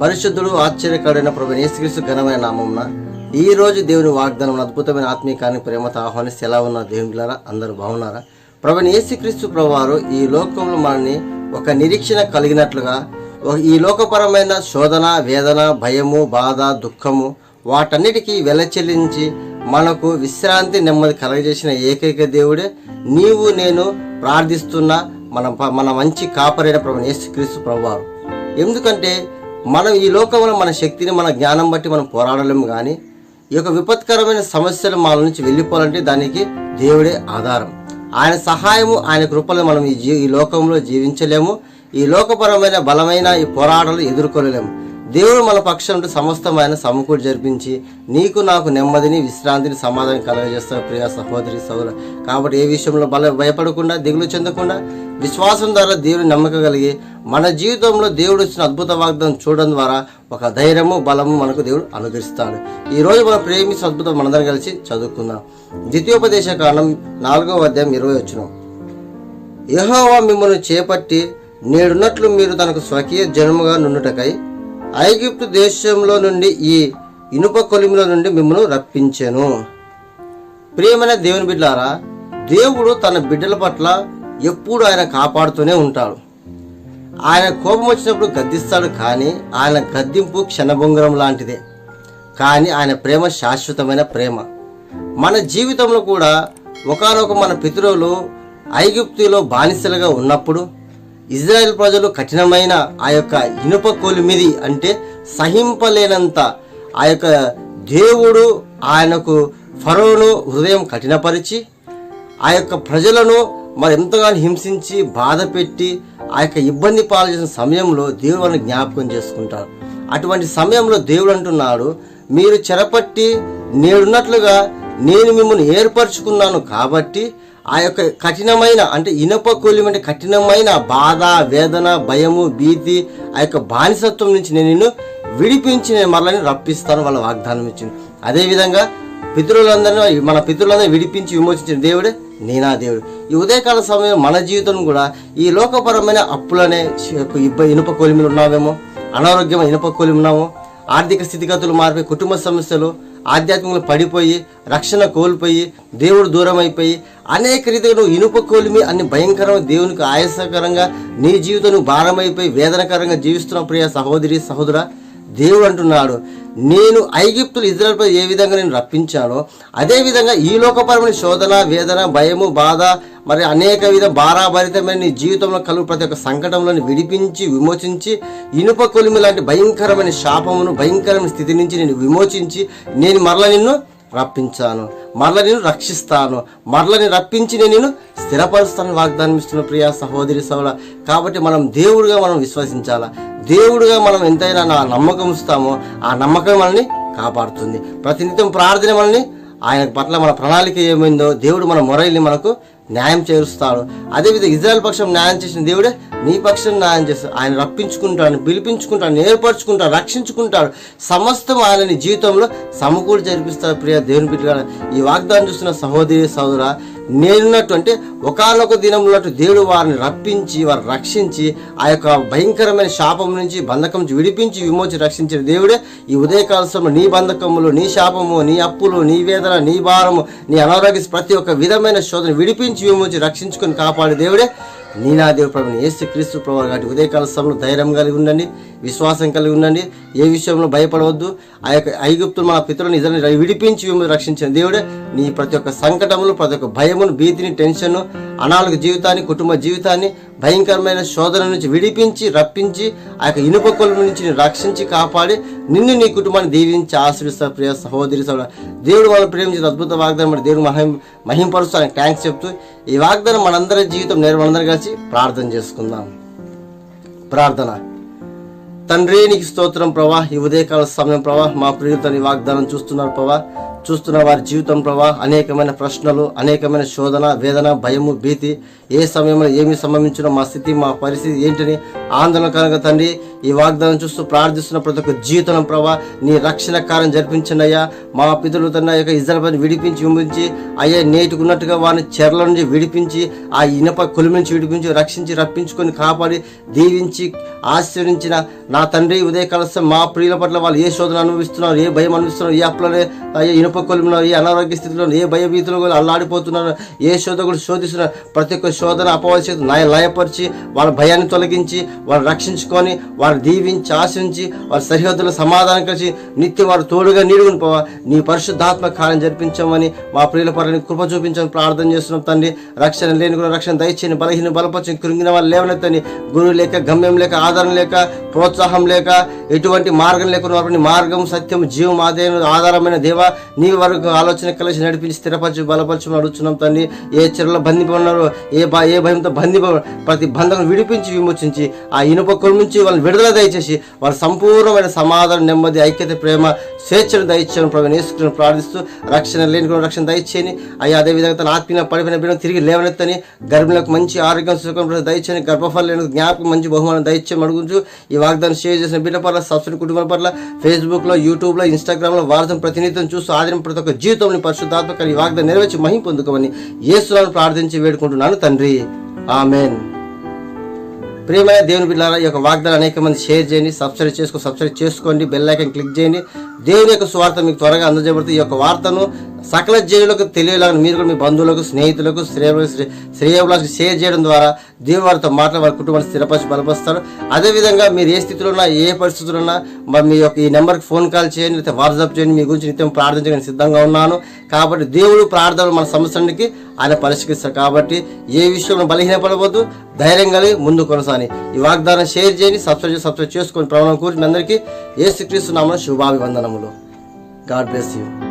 పరిశుద్ధుడు ఆశ్చర్యకరుడైన ప్రభు నేసుక్రీస్తు ఘనమైన నామమున ఈ రోజు దేవుని వాగ్దానం అద్భుతమైన ఆత్మీకాన్ని ప్రేమతో ఆహ్వానిస్తే ఎలా ఉన్నారు దేవునిలారా అందరూ బాగున్నారా? ప్రభు యేసుక్రీస్తు ప్రభువారు ఈ లోకంలో మనల్ని ఒక నిరీక్షణ కలిగినట్లుగా ఈ లోకపరమైన శోధన వేదన భయము బాధ దుఃఖము వాటన్నిటికీ వెలచెల్లించి మనకు విశ్రాంతి నెమ్మది కలగజేసిన ఏకైక దేవుడే. నీవు నేను ప్రార్థిస్తున్న మన ప- మన మంచి కాపరైన ప్రభు యేసుక్రీస్తు ప్రభువారు. ఎందుకంటే మనం ఈ లోకంలో మన శక్తిని మన జ్ఞానం బట్టి మనం పోరాడలేము కానీ ఈ యొక్క విపత్కరమైన సమస్యలు మన నుంచి వెళ్ళిపోవాలంటే దానికి దేవుడే ఆధారం. ఆయన సహాయము ఆయన కృపలు మనం ఈ జీ ఈ లోకంలో జీవించలేము. ఈ లోకపరమైన బలమైన ఈ పోరాటాలు ఎదుర్కొనలేము దేవుడు మన పక్షం సమస్తమైన సమకూడి జరిపించి నీకు నాకు నెమ్మదిని విశ్రాంతిని సమాధానం కలగజేస్తావు ప్రియ సహోదరి సౌర కాబట్టి ఏ విషయంలో బల భయపడకుండా దిగులు చెందకుండా విశ్వాసం ద్వారా దేవుని నమ్మక కలిగి మన జీవితంలో దేవుడు ఇచ్చిన అద్భుత వాగ్దానం చూడడం ద్వారా ఒక ధైర్యము బలము మనకు దేవుడు అనుగ్రహిస్తాడు. ఈరోజు మనం మన ప్రేమించిన అద్భుతం మనందరం కలిసి చదువుకుందాం. ద్వితీయోపదేశ కాలం నాలుగవ అధ్యాయం ఇరవై వచ్చిన యహోవా మిమ్మల్ని చేపట్టి నేడున్నట్లు మీరు తనకు స్వకీయ జన్మగా నుండుటకై ఐగిప్తు దేశంలో నుండి ఈ ఇనుప కొలిమిలో నుండి మిమ్మల్ని రప్పించెను. ప్రియమైన దేవుని బిడ్డారా దేవుడు తన బిడ్డల పట్ల ఎప్పుడు ఆయన కాపాడుతూనే ఉంటాడు. ఆయన కోపం వచ్చినప్పుడు గద్దిస్తాడు కానీ ఆయన గద్దింపు క్షణభంగరం లాంటిదే. కానీ ఆయన ప్రేమ శాశ్వతమైన ప్రేమ. మన జీవితంలో కూడా ఒకనొక మన పితరులు ఐగుప్తిలో బానిసలుగా ఉన్నప్పుడు ఇజ్రాయెల్ ప్రజలు కఠినమైన ఆ యొక్క ఇనుప కొలిమిది అంటే సహింపలేనంత ఆ యొక్క దేవుడు ఆయనకు ఫరోను హృదయం కఠినపరిచి ఆ యొక్క ప్రజలను మరి ఎంతగానో హింసించి బాధ పెట్టి ఆ యొక్క ఇబ్బంది పాలు చేసిన సమయంలో దేవుడు వాళ్ళని జ్ఞాపకం చేసుకుంటారు అటువంటి సమయంలో దేవుడు అంటున్నాడు మీరు చెరపట్టి నేడున్నట్లుగా నేను మిమ్మల్ని ఏర్పరచుకున్నాను కాబట్టి ఆ యొక్క కఠినమైన అంటే ఇనప కూలి అంటే కఠినమైన బాధ వేదన భయము భీతి ఆ యొక్క బానిసత్వం నుంచి నేను నిన్ను విడిపించి నేను మరలని రప్పిస్తాను వాళ్ళ వాగ్దానం ఇచ్చింది అదేవిధంగా పితరులందరినీ మన పితరులందరినీ విడిపించి విమోచించిన దేవుడే నేనా దేవుడు. ఈ ఉదయకాల సమయం మన జీవితం కూడా ఈ లోకపరమైన అప్పులనే ఇబ్బ ఇనుప కొలిమిలు ఉన్నామేమో అనారోగ్యం ఇనుప కొలిమి ఉన్నామో ఆర్థిక స్థితిగతులు మారిపోయి కుటుంబ సమస్యలు ఆధ్యాత్మికంలో పడిపోయి రక్షణ కోల్పోయి దేవుడు దూరం అయిపోయి అనేక రీతిగా నువ్వు ఇనుప కోలిమి అన్ని భయంకరమైన దేవునికి ఆయాసకరంగా నీ జీవితం నువ్వు భారమైపోయి వేదనకరంగా జీవిస్తున్న ప్రియ సహోదరి సహోదరా. దేవుడు అంటున్నాడు నేను ఐగిప్తులు ఇజ్రాయల్పై ఏ విధంగా నేను రప్పించానో అదేవిధంగా ఈ లోకపరమైన శోధన వేదన భయము బాధ మరి అనేక విధ భారాభరితమైన నీ జీవితంలో కలుగు ప్రతి ఒక్క సంకటంలో విడిపించి విమోచించి ఇనుప కొలిమి లాంటి భయంకరమైన శాపమును భయంకరమైన స్థితి నుంచి నేను విమోచించి నేను మరల నిన్ను రప్పించాను. మరల నేను రక్షిస్తాను. మరల నేను రప్పించి నేను స్థిరపరుస్తాను వాగ్దానం ఇస్తున్న ప్రియ సహోదరి సోదర కాబట్టి మనం దేవుడిగా మనం విశ్వసించాలా? దేవుడుగా మనం ఎంతైనా నా నమ్మకం ఇస్తామో ఆ నమ్మకం మనల్ని కాపాడుతుంది. ప్రతినిత్యం ప్రార్థన మనల్ని ఆయన పట్ల మన ప్రణాళిక ఏమైందో దేవుడు మన మొరైల్ని మనకు న్యాయం చేరుస్తాడు. అదేవిధంగా ఇజ్రాయల్ పక్షం న్యాయం చేసిన దేవుడే నీ పక్షం న్యాయం చేస్తాడు. ఆయన రప్పించుకుంటాడు పిలిపించుకుంటాడు నేర్పరచుకుంటాడు రక్షించుకుంటాడు. సమస్తం ఆయనని జీవితంలో సమకూడి జరిపిస్తాడు. ప్రియ దేవుని బిడ్డ ఈ వాగ్దానం చూస్తున్న సహోదరి సహోదర నేనున్నట్టు అంటే ఒకనొక దినంలో దేవుడు వారిని రప్పించి వారిని రక్షించి ఆ యొక్క భయంకరమైన శాపం నుంచి బంధకం నుంచి విడిపించి విమోచి రక్షించిన దేవుడే ఈ ఉదయకాల సమయంలో నీ బంధకములు నీ శాపము నీ అప్పులు నీ వేదన నీ భారము నీ అనారోగ్య ప్రతి ఒక్క విధమైన శోధన విడిపించి విమోచి రక్షించుకొని కాపాడే దేవుడే. నీనా దేవుడు ప్రభు ఏసు క్రీస్తు ప్రభు కాబట్టి ఉదయకాల సమయంలో ధైర్యం కలిగి ఉండండి. విశ్వాసం కలిగి ఉండండి. ఏ విషయంలో భయపడవద్దు. ఆ యొక్క ఐగుప్తులు మన పితరులను నిజాన్ని విడిపించి మిమ్మల్ని రక్షించిన దేవుడే నీ ప్రతి ఒక్క సంకటములు ప్రతి ఒక్క భయమును భీతిని టెన్షన్ అనారోగ్య జీవితాన్ని కుటుంబ జీవితాన్ని భయంకరమైన శోధన నుంచి విడిపించి రప్పించి ఆ యొక్క ఇనుప నుంచి రక్షించి కాపాడి నిన్ను నీ కుటుంబాన్ని దీవించి ఆశ్రయిస్తా ప్రియ సహోదరి సోదర దేవుడు వాళ్ళు ప్రేమించిన అద్భుత వాగ్దానం దేవుడు మహిం మహింపరుస్తానికి థ్యాంక్స్ చెప్తూ ఈ వాగ్దానం మనందరి జీవితం నేరు మనందరం కలిసి ప్రార్థన చేసుకుందాం. ప్రార్థన. తండ్రి నీకు స్తోత్రం ప్రభా. ఈ ఉదయకాల సమయం ప్రభా మా ప్రియులతో వాగ్దానం చూస్తున్నారు ప్రభా. చూస్తున్న వారి జీవితం ప్రభా అనేకమైన ప్రశ్నలు అనేకమైన శోధన వేదన భయము భీతి ఏ సమయంలో ఏమి సంభవించినా మా స్థితి మా పరిస్థితి ఏంటని ఆందోళన కనుక తండ్రి ఈ వాగ్దానం చూస్తూ ప్రార్థిస్తున్న ప్రతి ఒక్క జీవితం ప్రభా నీ రక్షణ కార్యం జరిపించండియ్యా మా పితరులు తన యొక్క ఇజ్రాయల్ విడిపించి విమించి అయ్యా నేటికి ఉన్నట్టుగా వారిని చెరల నుంచి విడిపించి ఆ ఇనప కొలిమి నుంచి విడిపించి రక్షించి రప్పించుకొని కాపాడి దీవించి ఆశీర్వించిన నా తండ్రి ఉదయకాల మా ప్రియుల పట్ల వాళ్ళు ఏ శోధన అనుభవిస్తున్నారు ఏ భయం అనుభవిస్తున్నారు ఏ అప్పులనే అయ్యే ఇనుప కొలిమిలో ఏ అనారోగ్య స్థితిలో ఏ భయభీతిలో కూడా అల్లాడిపోతున్నారు ఏ శోధన కూడా శోధిస్తున్నారు ప్రతి ఒక్క శోధన అపవాసి నయ లయపరిచి వాళ్ళ భయాన్ని తొలగించి వారు రక్షించుకొని వారు దీవించి ఆశించి వారి సరిహద్దుల సమాధానం కలిసి నిత్యం వారు తోడుగా నీడుగుని పోవా. నీ పరిశుద్ధాత్మ కార్యం జరిపించమని మా ప్రియుల పట్ల కృప చూపించమని ప్రార్థన చేస్తున్నాం తండ్రి. రక్షణ లేని కూడా రక్షణ దయచేయని బలహీన బలపరచని కృంగిన వాళ్ళు లేవనెత్తని గురువు లేక గమ్యం లేక ఆధారం లేక ప్రోత్సాహం లేక ఎటువంటి మార్గం లేకుండా వారిని మార్గం సత్యం జీవం ఆదాయం ఆధారమైన దేవ నీ వరకు ఆలోచన కలిసి నడిపించి స్థిరపరిచి బలపరచమని అడుగుతున్నాం తండ్రి. ఏ చెరలో బంధిపడినారో ఏ ఏ భయంతో బంధిపడ ప్రతి బంధం విడిపించి విమోచించి ఆ ఇనుప కొలు నుంచి వాళ్ళని విడుదల దయచేసి వాళ్ళ సంపూర్ణమైన సమాధానం నెమ్మది ఐక్యత ప్రేమ స్వేచ్ఛను దయచేయని ప్రభు నేసుకుని ప్రార్థిస్తూ రక్షణ లేని కూడా రక్షణ దయచేయని. అయ్యా అదేవిధంగా తన ఆత్మీయ పడిపోయిన బిడ్డ తిరిగి లేవనెత్తని గర్భిణులకు మంచి ఆరోగ్యం సుఖం దయచేయని గర్భఫలం లేని జ్ఞాపకం మంచి బహుమానం దయచేయని అడుగుతూ ఈ వాగ్దానం షేర్ చేసిన బిడ్డ పట్ల సబ్సిడీ కుటుంబం పట్ల ఫేస్బుక్లో యూట్యూబ్లో ఇన్స్టాగ్రామ్లో వార్తను ప్రతినిత్యం చూస్తూ ఆదరణ ప్రతి ఒక్క జీవితంలో పరిశుద్ధాత్మక ఈ వాగ్దానం నెరవేర్చి మహిం పొందుకోమని యేసులను ప్రార్థించి వేడుకుంటున్నాను తండ్రి. ఆమెన్. ప్రియమైన దేవుని బిడ్డారా ఈ యొక్క వాగ్దానం అనేక మంది షేర్ చేయండి సబ్స్క్రైబ్ చేసుకో సబ్స్క్రైబ్ చేసుకోండి బెల్ ఐకన్ క్లిక్ చేయండి. దేవుని యొక్క స్వార్థ మీకు త్వరగా అందజేయబడుతుంది. ఈ యొక్క వార్తను సకల జనులకు తెలియలాగా మీరు కూడా మీ బంధువులకు స్నేహితులకు శ్రేయ శ్రేయవులకు షేర్ చేయడం ద్వారా దేవుని వారితో మాట్లాడి వారి కుటుంబాన్ని స్థిరపరిచి బలపరుస్తారు. అదేవిధంగా మీరు ఏ స్థితిలో ఉన్నా ఏ పరిస్థితులు ఉన్నా మరి మీ యొక్క ఈ నెంబర్కి ఫోన్ కాల్ చేయండి లేకపోతే వాట్సాప్ చేయండి. మీ గురించి నిత్యం ప్రార్థించడానికి సిద్ధంగా ఉన్నాను. కాబట్టి దేవుడు ప్రార్థనలు మన సంవత్సరానికి ఆయన పరిష్కరిస్తారు కాబట్టి ఏ విషయంలో బలహీనపడవద్దు ధైర్యం కలిగి ముందు కొనసాని ఈ వాగ్దానం షేర్ చేయండి సబ్స్క్రైబ్ సబ్స్క్రైబ్ చేసుకొని ప్రమాణం కూర్చుని అందరికీ ఏ శ్రీకృష్ణ నామ శుభాభివందనములు. God bless you.